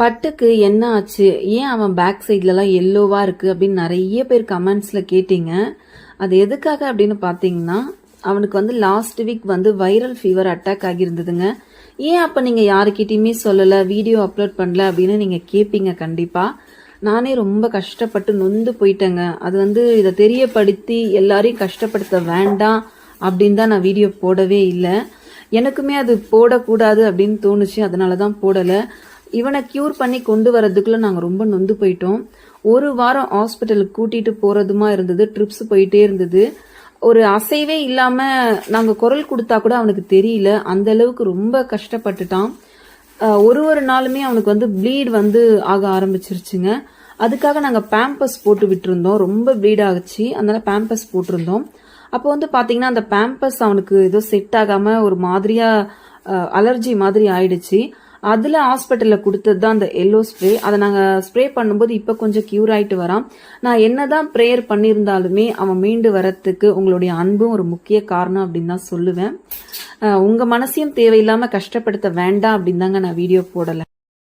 பட்டுக்கு என்ன ஆச்சு? ஏன் அவன் பேக் சைட்லலாம் எல்லோவாக இருக்குது அப்படின்னு நிறைய பேர் கமெண்ட்ஸில் கேட்டீங்க. அது எதுக்காக அப்படின்னு பார்த்தீங்கன்னா அவனுக்கு வந்து லாஸ்ட் வீக் வந்து வைரல் ஃபீவர் அட்டாக் ஆகியிருந்ததுங்க. ஏன் அப்போ நீங்கள் யாருக்கிட்டையுமே சொல்லலை வீடியோ அப்லோட் பண்ணல அப்படின்னு நீங்கள் கேட்பீங்க கண்டிப்பாக நானே ரொம்ப கஷ்டப்பட்டு நொந்து போயிட்டேங்க. அது வந்து இதை தெரியப்படுத்தி எல்லாரையும் கஷ்டப்படுத்த வேண்டாம் அப்படின்னு தான் நான் வீடியோ போடவே இல்லை. எனக்குமே அது போடக்கூடாது அப்படின்னு தோணுச்சு. அதனால தான் போடலை. இவனை க்யூர் பண்ணி கொண்டு வரதுக்குள்ள நாங்கள் ரொம்ப நொந்து போயிட்டோம். ஒரு வாரம் ஹாஸ்பிட்டலுக்கு கூட்டிகிட்டு போகிறதுமா இருந்தது ட்ரிப்ஸ் போயிட்டே இருந்தது. ஒரு அசைவே இல்லாமல் நாங்கள் குரல் கொடுத்தா கூட அவனுக்கு தெரியல. அந்த அளவுக்கு ரொம்ப கஷ்டப்பட்டுட்டான். ஒரு ஒரு நாளுமே அவனுக்கு வந்து ப்ளீட் வந்து ஆக ஆரம்பிச்சிருச்சுங்க. அதுக்காக நாங்கள் பேம்பஸ் போட்டு விட்டுருந்தோம். ரொம்ப ப்ளீட் ஆகிச்சு. அதனால பேம்பஸ் போட்டிருந்தோம். அப்போ வந்து பார்த்தீங்கன்னா அந்த பேம்பஸ் அவனுக்கு ஏதோ செட் ஆகாமல் ஒரு மாதிரியாக அலர்ஜி மாதிரி ஆயிடுச்சு. அதில் ஹாஸ்பிட்டலில் கொடுத்தது தான் அந்த எல்லோ ஸ்ப்ரே அதை நாங்கள் ஸ்ப்ரே பண்ணும்போது இப்போ கொஞ்சம் க்யூர் ஆகிட்டு வரான் நான் என்னதான் ப்ரேயர் பண்ணியிருந்தாலுமே அவன் மீண்டு வரத்துக்கு உங்களுடைய அன்பும் ஒரு முக்கிய காரணம் அப்படின்னு தான் சொல்லுவேன். உங்கள் மனசையும் தேவையில்லாமல் கஷ்டப்படுத்த வேண்டாம் அப்படின்னு தாங்க நான் வீடியோ போடலை.